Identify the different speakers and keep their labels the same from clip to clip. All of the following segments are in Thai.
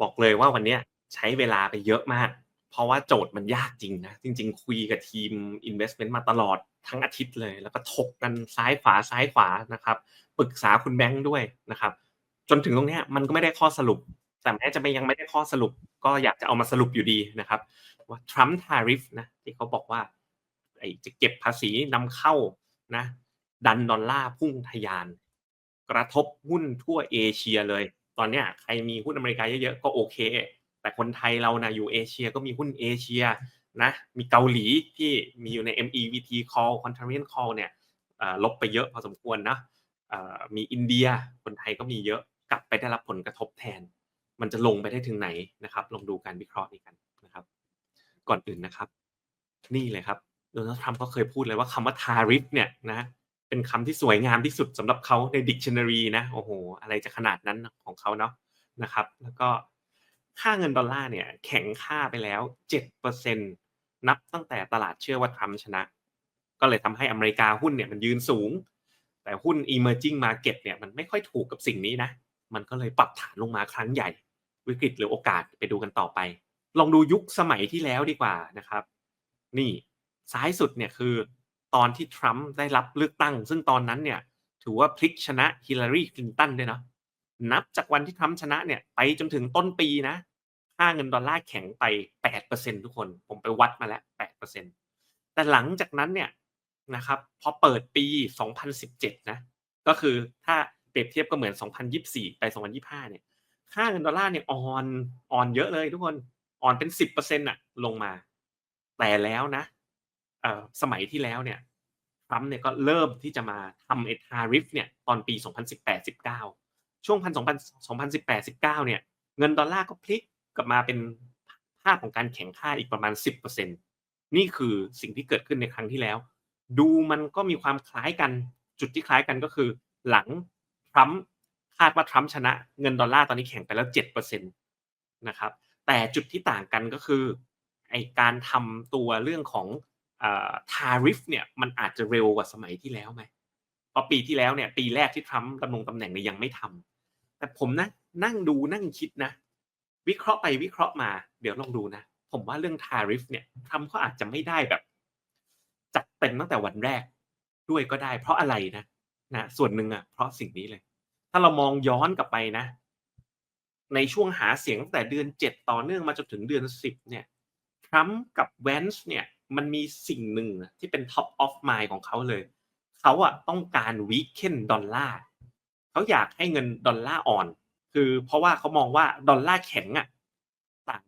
Speaker 1: บอกเลยว่าวันเนี้ยใช้เวลาไปเยอะมาก เพราะว่าโจทย์มันยากจริงนะ จริง ๆ คุยกับทีม investment มาตลอดทั้งอาทิตย์เลย แล้วก็ถกกันซ้ายขวาซ้ายขวานะครับปรึกษาคุณแบงค์ด้วยนะครับ จนถึงตรงเนี้ยมันก็ไม่ได้ข้อสรุป แต่แม้จะไม่ยังไม่ได้ข้อสรุป ก็อยากจะเอามาสรุปอยู่ดีนะครับ ว่า Trump tariff นะที่เขาบอกว่าไอ้จะเก็บภาษีนำเข้านะดันดอลลาร์พุ่งทะยาน กระทบหุ้นทั่วเอเชียเลย ตอนเนี้ยใครมีหุ้นอเมริกาเยอะๆก็โอเค แต่คนไทยเรานะอยู่เอเชียก็มีหุ้นเอเชียนะมีเกาหลีที่มีอยู่ใน MEVT call contrarian call เนี่ยลบไปเยอะพอสมควรนะมีอินเดียคนไทยก็มีเยอะกลับไปได้รับผลกระทบแทน มันจะลงไปได้ถึงไหนนะครับลองดูการวิเคราะห์นี้กันนะครับ ก่อนอื่นนะครับ นี่เลยครับโดนัลด์ทรัมป์ก็เคยพูดเลยว่าคำว่า tariff เนี่ยนะ เป็นคำที่สวยงามที่สุดสำหรับเขาใน dictionary นะโอ้โหอะไรจะขนาดนั้นของเขาเนาะนะครับ แล้วก็ค่าเงินดอลลาร์เนี่ยแข็งค่าไปแล้ว 7%นับตั้งแต่ตลาดเชื่อว่าทรัมป์ชนะ ก็เลยทำให้อเมริกาหุ้นเนี่ยมันยืนสูง แต่หุ้น emerging market เนี่ยมันไม่ค่อยถูกกับสิ่งนี้นะ มันก็เลยปรับฐานลงมาครั้งใหญ่ วิกฤตหรือโอกาสไปดูกันต่อไป ลองดูยุคสมัยที่แล้วดีกว่านะครับ นี่ซ้ายสุดเนี่ยคือ ตอนที่ทรัมป์ได้รับเลือกตั้ง ซึ่งตอนนั้นเนี่ยถือว่าพลิกชนะฮิลลารีคลินตันด้วยเนาะนับจากวันที่ทรัมป์ชนะเนี่ยไปจนถึงต้นปีนะค่าเงินดอลลาร์แข็งไป 8%ทุกคน ผมไปวัดมาแล้ว 8%แต่หลังจากนั้นเนี่ยนะครับพอเปิดปี 2017 นะ ก็คือถ้าเปรียบเทียบก็เหมือน 2024 ไป 2025 เนี่ย ค่าเงินดอลลาร์เนี่ยอ่อนอ่อนเยอะเลยทุกคน อ่อนเป็น 10%อะลงมา แต่แล้วนะ สมัยที่แล้วเนี่ยทรัมป์เนี่ยก็เริ่มที่จะมาทำไอ้ทาริฟเนี่ยตอนปี 2018-19 ช่วงพันสองพันสองพันสิบแปดสิบเก้าเนี่ยเงินดอลลาร์ก็พลิกกลับมาเป็นภาพของการแข่งค่าอีกประมาณ 10%นี่คือสิ่งที่เกิดขึ้นในครั้งที่แล้ว ดูมันก็มีความคล้ายกันจุดที่คล้ายกันก็คือ หลังทรัมป์คาดว่าทรัมป์ชนะเงินดอลลาร์ตอนนี้แข่งไปแล้ว7%นะครับแต่จุดที่ต่างกันก็คือไอการทำตัวเรื่องของ ทาริฟเนี่ยมันอาจจะเร็วกว่าสมัยที่แล้วไหมเพราะปีที่แล้วเนี่ย ปีแรกที่ทรัมป์ดำรงตำแหน่งเนี่ยยังไม่ทำแต่ผมนะนั่งดูนั่งคิดนะ วิเคราะห์ไปวิเคราะห์มา เดี๋ยวลองดูนะ ผมว่าเรื่องทาริฟเนี่ยทรัมป์เขาอาจจะไม่ได้แบบ จัดเต็มตั้งแต่วันแรกด้วยก็ได้ เพราะอะไรนะนะส่วนหนึ่งอะเพราะสิ่งนี้เลย ถ้าเรามองย้อนกลับไปนะ ในช่วงหาเสียงตั้งแต่เดือนเจ็ดต่อเนื่องมาจนถึงเดือนสิบเนี่ยทรัมป์กับแวนส์เนี่ย มันมีสิ่งหนึ่งที่เป็น top of mind ของเขาเลย เขาอะต้องการวีคเคนดอลลาร์เขาอยากให้เงินดอลลาร์อ่อน คือเพราะว่าเขามองว่าดอลลาร์แข็งอะต่าง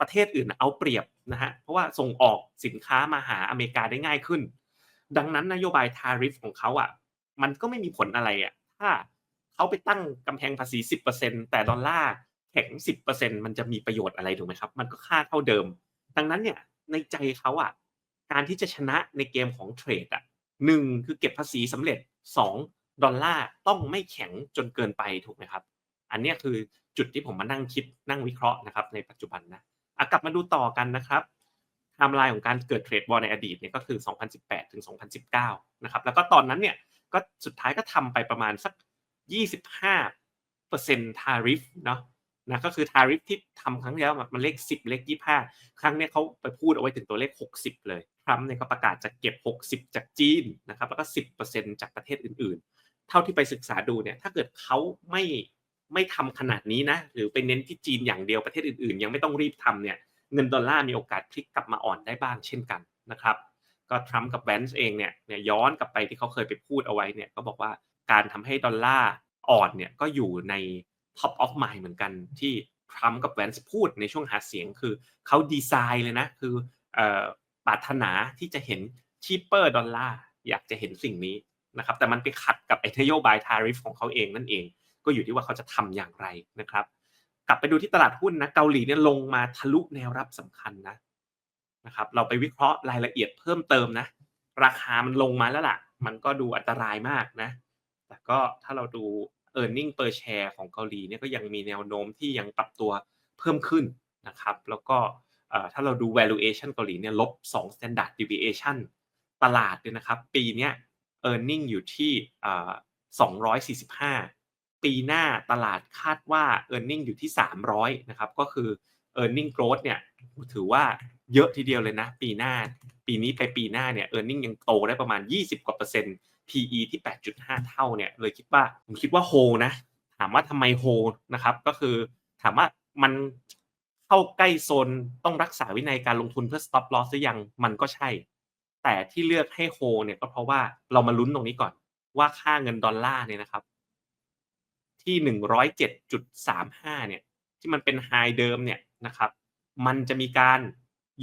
Speaker 1: ประเทศอื่นเอาเปรียบนะฮะเพราะว่าส่งออกสินค้ามาหาอเมริกาได้ง่ายขึ้น ดังนั้นนโยบายทาริฟของเขาอะมันก็ไม่มีผลอะไรอะถ้าเขาไปตั้งกำแพงภาษี 10%แต่ดอลลาร์แข็ง 10%มันจะมีประโยชน์อะไรถูกไหมครับ มันก็ค่าเท่าเดิม ดังนั้นเนี่ย ในใจเขาอะ การที่จะชนะในเกมของเทรดอะหนึ่งคือเก็บภาษีสำเร็จสองดอลลาร์ต้องไม่แข็งจนเกินไปถูกไหมครับ อันนี้คือจุดที่ผมมานั่งคิดนั่งวิเคราะห์นะครับ ในปัจจุบันนะกลับมาดูต่อกันนะครับไทม์ไลน์ของการเกิดเทรดบอลในอดีตเนี่ยก็คือ 2018 ถึง 2019 นะครับ แล้วก็ตอนนั้นเนี่ยก็สุดท้ายก็ทำไปประมาณสัก 25%ทาริฟเนาะ นะก็คือทาริฟที่ทำครั้งที่แล้วมันเลขสิบเลขยี่ห้าครั้งนี้เขาไปพูดเอาไว้ถึงตัวเลขหกสิบเลยทรัมป์เนี่ยก็ประกาศจะเก็บหกสิบจากจีนนะครับแล้วก็สิบเปอร์เซ็นจากประเทศอื่นๆ เท่าที่ไปศึกษาดูเนี่ยถ้าเกิดเขาไม่ไม่ทำขนาดนี้นะหรือไปเน้นที่จีนอย่างเดียวประเทศอื่นๆ ยังไม่ต้องรีบทำเนี่ยเงินดอลลาร์มีโอกาสพลิกกลับมาอ่อนได้บ้างเช่นกันนะครับก็ทรัมป์กับแวนส์เองเนี่ยเนี่ยย้อนกลับไปที่เขาเคยไปพูดเอาไว้เนี่ยก็บอกว่าการทำให้ดอลลาร์อ่อนเนี่ยก็อยู่ใน top of mind เหมือนกันที่ทรัมป์กับแวนส์พูดในช่วงหาเสียงคือเขาดีไซน์เลยนะ คือปรารถนาที่จะเห็นชีเปอร์ดอลลาร์อยากจะเห็นสิ่งนี้นะครับแต่มันไปขัดกับไอ้นโยบายทาริฟของเขาเองนั่นเอง ก็อยู่ที่ว่าเขาจะทำอย่างไรนะครับ กลับไปดูที่ตลาดหุ้นนะเกาหลีเนี่ยลงมาทะลุแนวรับสำคัญนะนะครับ เราไปวิเคราะห์รายละเอียดเพิ่มเติมนะ ราคามันลงมาแล้วล่ะ มันก็ดูอันตรายมากนะ แต่ก็ถ้าเราดู e a r n i n g per share ของเกาหลีเนี่ยก็ยังมีแนวโน้มที่ยังปรับตัวเพิ่มขึ้นนะครับ แล้วก็ถ้าเราดู valuation เกาหลีเนี่ยลบ 2 standard deviation ตลาดเนี่ยนะครับ ปีนี้ e a r n i n g อยู่ที่ 245 ปีหน้าตลาดคาดว่า e a r n i n g อยู่ที่ 300 นะครับ ก็คือ e a r n i n g growth เนี่ยถือว่าเยอะทีเดียวเลยนะ ปีหน้า ปีนี้ไปปีหน้าเนี่ย e a r n i n g ยังโตได้ประมาณ 20 กว่าเปอร์เซ็นต์ PE ที่ 8.5 เท่าเนี่ยเลยคิดว่าผมคิดว่าโฮนะถามว่าทำไมโฮนะครับก็คือถามว่ามันเข้าใกล้โซนต้องรักษาวินัยการลงทุนเพื่อ stop loss หรือยังมันก็ใช่ แต่ที่เลือกให้โฮเนี่ยก็เพราะว่าเรามาลุ้นตรงนี้ก่อน ว่าค่าเงินดอลลาร์เนี่ยนะครับ ที่หนึ่งร้อยเจ็ดจุดสามห้าเนี่ย ที่มันเป็นไฮเดิมเนี่ยนะครับ มันจะมีการ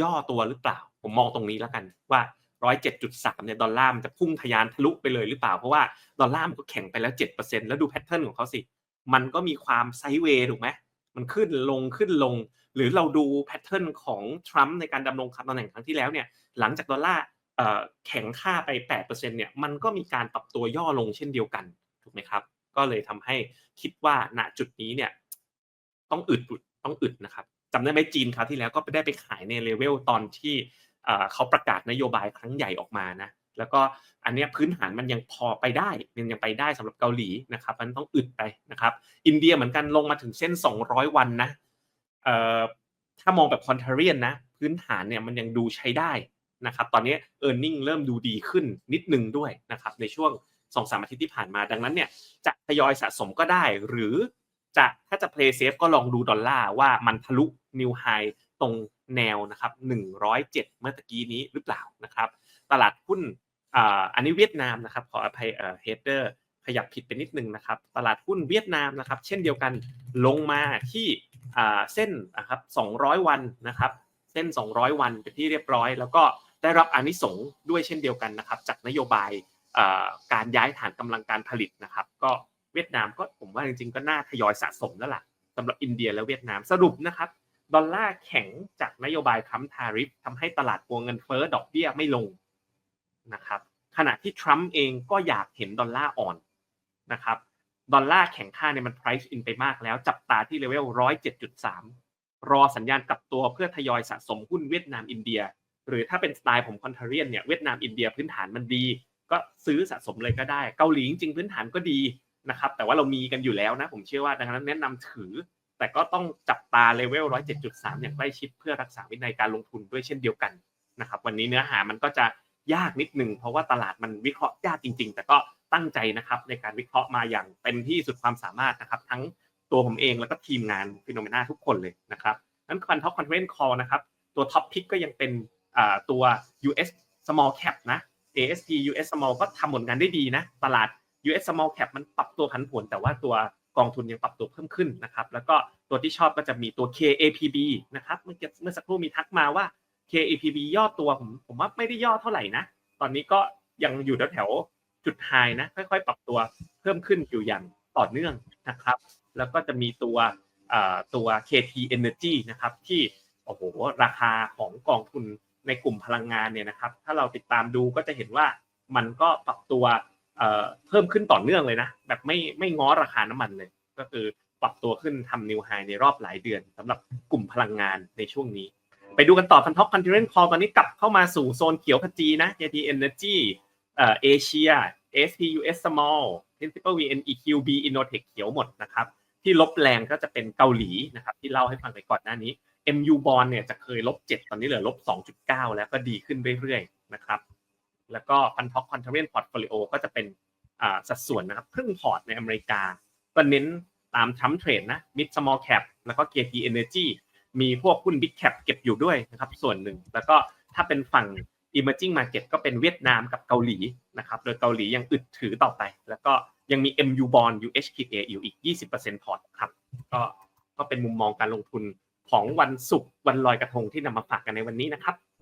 Speaker 1: ย่อตัวหรือเปล่า ผมมองตรงนี้แล้วกันว่า ร้อยเจ็ดจุดสามเนี่ยดอลลาร์มันจะพุ่งทะยานทะลุไปเลยหรือเปล่า เพราะว่าดอลลาร์มันก็แข็งไปแล้วเจ็ดเปอร์เซ็นแล้วดูแพทเทิร์นของเขาสิ มันก็มีความไซด์เวย์ถูกไหมมันขึ้นลงขึ้นลง หรือเราดูแพทเทิร์นของทรัมป์ในการดำรงตำแหน่งครั้งที่แล้วเนี่ยหลังจากดอลลาร์แข็งค่าไป 8%เนี่ยมันก็มีการปรับตัวย่อลงเช่นเดียวกันถูกไหมครับ ก็เลยทำให้คิดว่าณจุดนี้เนี่ยต้องอึดต้องอึดนะครับจำได้ไหมจีนคราวที่แล้วก็ไปได้ไปขายในเลเวลตอนที่ เขาประกาศนโยบายครั้งใหญ่ออกมานะแล้วก็อันนี้พื้นฐานมันยังพอไปได้มันยังไปได้สำหรับเกาหลีนะครับมันต้องอึดไปนะครับ อินเดียเหมือนกันลงมาถึงเส้น 200 วันนะถ้ามองแบบคอนเทเรียนนะพื้นฐานเนี่ยมันยังดูใช้ได้นะครับตอนนี้ e a r n i n g เริ่มดูดีขึ้นนิดนึงด้วยนะครับในช่วง2อสอาทิตย์ที่ผ่านมาดังนั้นเนี่ยจะทยอยสะสมก็ได้ หรือจะถ้าจะ play safe ก็ลองดูดอลลาร์ว่ามันทะลุ new high ตรงแนวนะครับ107 เมื่อตะกี้นี้หรือเปล่านะครับ ตลาดหุ้นอันนี้เวียดนามนะครับขออภัยเอ่อ header ขยับผิดไปนิดนึงนะครับ ตลาดหุ้นเวียดนามนะครับ เช่นเดียวกันลงมาที่เส้นนะครับ200 วันนะครับ เส้น 200 วันเป็นที่เรียบร้อย แล้วก็ได้รับอนิสงส์ด้วยเช่นเดียวกันนะครับ จากนโยบายการย้ายฐานกำลังการผลิตนะครับ ก็เวียดนามก็ผมว่าจริงๆก็น่าทยอยสะสมแล้วล่ะสำหรับอินเดียและเวียดนามสรุปนะครับ ดอลลาร์แข็งจากนโยบายค้ำทาริฟทำให้ตลาดกลัวเงินเฟ้อดอกเบี้ยไม่ลงนะครับขณะที่ทรัมป์เองก็อยากเห็นดอลลาร์อ่อนนะครับดอลลาร์แข็งค่าเนี่ยมัน price in ไปมากแล้ว จับตาที่เลเวล107.3 รอสัญญาณกลับตัวเพื่อทยอยสะสมหุ้นเวียดนามอินเดีย หรือถ้าเป็นสไตล์ผมคอนเทเรียนเนี่ยเวียดนามอินเดียพื้นฐานมันดี ก็ซื้อสะสมเลยก็ได้ เกาหลีจริงพื้นฐานก็ดีนะครับแต่ว่าเรามีกันอยู่แล้วนะผมเชื่อว่าดังนั้นแนะนำถือ แต่ก็ต้องจับตาเลเวล 107.3 อย่างใกล้ชิดเพื่อรักษาวินัยการลงทุนด้วยเช่นเดียวกันนะครับวันนี้เนื้อหามันก็จะยากนิดหนึ่งเพราะว่าตลาดมันวิเคราะห์ยากจริง ๆ แต่ก็ตั้งใจนะครับในการวิเคราะห์มาอย่างเต็มที่สุดความสามารถนะครับ ทั้งตัวผมเองแล้วก็ทีมงานฟิโนเมนาทุกคนเลยนะครับนั้นคอนท็อปคอนเทนต์คอนะครับตัวท็อปพิกก็ยังเป็นตัว US small cap นะ ASP US small ก็ทำผลงานได้ดีนะ ตลาด US small cap มันปรับตัวผันผวนแต่ว่าตัว กองทุนยังปรับตัวเพิ่มขึ้นนะครับแล้วก็ตัวที่ชอบก็จะมีตัว KAPB นะครับเมื่อกี้เมื่อสักครู่มีทักมาว่า KAPB ย่อตัวผมผมว่าไม่ได้ย่อเท่าไหร่นะตอนนี้ก็ยังอยู่แถวจุดไฮนะค่อยๆ ปรับตัวเพิ่มขึ้นอยู่อย่างต่อเนื่องนะครับ แล้วก็จะมีตัวตัว KT Energy นะครับที่โอ้โหราคาของกองทุนในกลุ่มพลังงานเนี่ยนะครับ ถ้าเราติดตามดูก็จะเห็นว่ามันก็ปรับตัว เพิ่มขึ้นต่อเนื่องเลยนะ แบบไม่ไม่ง้อราคาน้ำมันเลย ก็คือปรับตัวขึ้นทำนิวไฮในรอบหลายเดือนสำหรับกลุ่มพลังงานในช่วงนี้ ไปดูกันต่อพันท็อปคอนเทนต์คอตอนนี้กลับเข้ามาสู่โซนเขียวขจีนะ JT Energy เอ่อเอเชีย SPUS Small Principal VN EQB Innotech เขียวหมดนะครับที่ลบแรงก็จะเป็นเกาหลีนะครับที่เล่าให้ฟังไปก่อนหน้านี้ MU Bond เนี่ยจะเคยลบ7ตอนนี้เหลือลบ2.9 แล้วก็ดีขึ้นเรื่อยๆนะครับ แล้วก็พันท็อปคอนเทนต์พอร์ตโฟลิโอก็จะเป็นสัดส่วนนะครับครึ่งพอร์ตในอเมริกา ก็เน้นตามทั้มเทรดนะ Mid Small Cap แล้วก็ KT Energy มีพวกหุ้น Big Cap เก็บอยู่ด้วยนะครับส่วนหนึ่ง แล้วก็ถ้าเป็นฝั่ง emerging market ก็เป็นเวียดนามกับเกาหลีนะครับโดยเกาหลียังอึดถือต่อไป แล้วก็ยังมี MU bond UHKA อยู่อีก 20%พอร์ตครับก็ก็เป็นมุมมองการลงทุนของวันศุกร์วันลอยกระทงที่นำมาฝากกันในวันนี้นะครับ